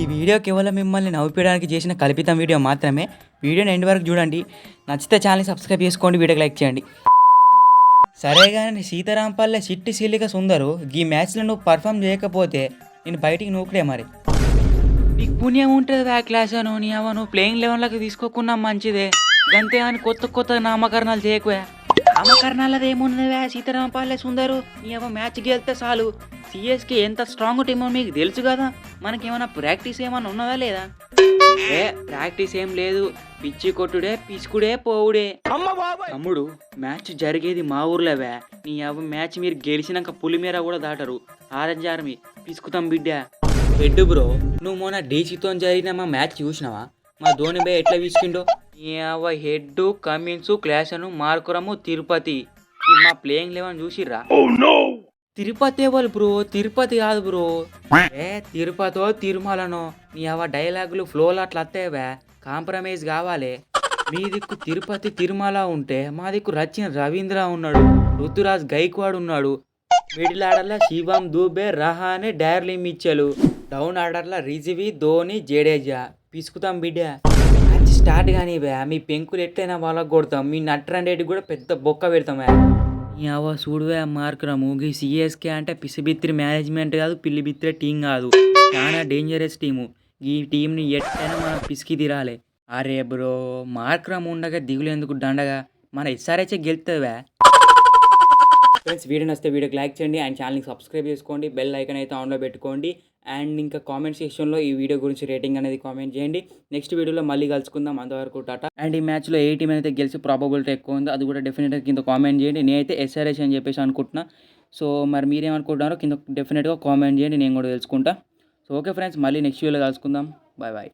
ఈ వీడియో కేవలం మిమ్మల్ని నవ్వుపీయడానికి చేసిన కల్పితం వీడియో మాత్రమే. వీడియోని ఎండ్ వరకు చూడండి. నచ్చితే ఛానల్ సబ్స్క్రైబ్ చేసుకోండి వీడియోకి లైక్ చేయండి. సరే కానీ సీతారాంపల్లె సిట్టి సీలిక సుందరు ఈ మ్యాచ్లో నువ్వు పర్ఫామ్ చేయకపోతే నేను బయటికి నూకుడే మరి. నీకు పుణ్యం ఉంటుంది బ్యాక్ క్లాస్ అను నీ అవ్వ నువ్వు ప్లేయింగ్ లెవెన్లోకి తీసుకోకున్నా మంచిదే. అంతే అని కొత్త కొత్త నామకరణాలు చేయకువా. నామకరణాలది ఏమున్నదివా సీతారాంపల్లె సుందరు? నీ అవ్వ మ్యాచ్ గెలితే చాలు. సిఎస్కి ఎంత స్ట్రాంగ్ టీమో మీకు తెలుసు కదా. మనకేమైనా ప్రాక్టీస్ ఏమైనా ఉన్నదా లేదా? ఏ ప్రాక్టీస్ ఏం లేదు. పిచ్చి కొట్టుడే పిచ్చుకుడే పోవుడే. తమ్ముడు మ్యాచ్ జరిగేది మా ఊర్లోవే. నీ అవ్వ మ్యాచ్ మీరు గెలిచినాక పులిమేర కూడా దాటరు. ఆరెంజ్ ఆర్మీ పిసుకుతాం బిడ్డ. హెడ్ బ్రో నువ్వు మొన్న డీసీతో జరిగిన మా మ్యాచ్ చూసినావా? మా ధోని బే ఎట్లా విసికిండో నీ అవ్వ Head Cummins Klaasen Markram Tripathi. మా ప్లేయింగ్ లెవెన్ చూసిర్రా? తిరుపతి వాళ్ళు బ్రో తిరుపతి కాదు బ్రో. ఏ తిరుపతో తిరుమలనో? నీ అవ డైలాగులు ఫ్లోలు అట్లా వస్తాయవే కాంప్రమైజ్ కావాలి. మీ దిక్కు తిరుపతి తిరుమల ఉంటే మా దిక్కు రచిన రవీంద్ర ఉన్నాడు ఋతురాజ్ గైక్వాడ్ ఉన్నాడు. మిడిల్ ఆర్డర్లో Shivam Dube Rahane Daryl Mitchell down ఆర్డర్లో రిజివి ధోని జడేజా. పిసుకుతాం బిడ్డ. స్టార్ట్ కానీ మీ పెంకులు ఎట్లయినా వాళ్ళకి కొడతాం. మీ నట్రన్ రెడ్డి కూడా పెద్ద బొక్క పెడతాం యావో అవ్వ చూడువే మార్కురా మూగి. సిఎస్కే అంటే పిసిబిత్రి మేనేజ్మెంట్ కాదు పిల్లిబిత్రే టీం కాదు. చాలా డేంజరస్ టీము ఈ టీంని ఎట్టైనా మనం పిసికి తీరాలి. అరే బ్రో మార్క్రమ్ ఉండగా దిగులు ఎందుకు దండగా? మన ఎస్ఆర్హెచ్ గెలుతుందా ఫ్రెండ్స్ వీడియో నచ్చితే వీడియోకి లైక్ చేయండి అండ్ ఛానల్ని సబ్స్క్రైబ్ చేసుకోండి. బెల్ ఐకన్ అయితే ఆన్లో పెట్టుకోండి. అండ్ ఇంకా కామెంట్ సెక్షన్లో ఈ వీడియో గురించి రేటింగ్ అనేది కామెంట్ చేయండి. నెక్స్ట్ వీడియోలో మళ్ళీ కలుసుకుందాం. అంతవరకు టాటా. అండ్ ఈ మ్యాచ్లో ఏ టీం అయితే గెలిచి ప్రాబబిలిటీ ఎక్కువ ఉందో అది కూడా డెఫినెట్గా కింద కామెంట్ చేయండి. నేనైతే ఎస్ఆర్ఎస్ అని చెప్పేసి అనుకుంటున్నా. సో మరి మీరేమనుకుంటున్నారో కింద డెఫినెట్గా కామెంట్ చేయండి. నేను కూడా తెలుసుకుంటా. సో ఓకే ఫ్రెండ్స్ మళ్ళీ నెక్స్ట్ వీడియోలో కలుసుకుందాం. Bye bye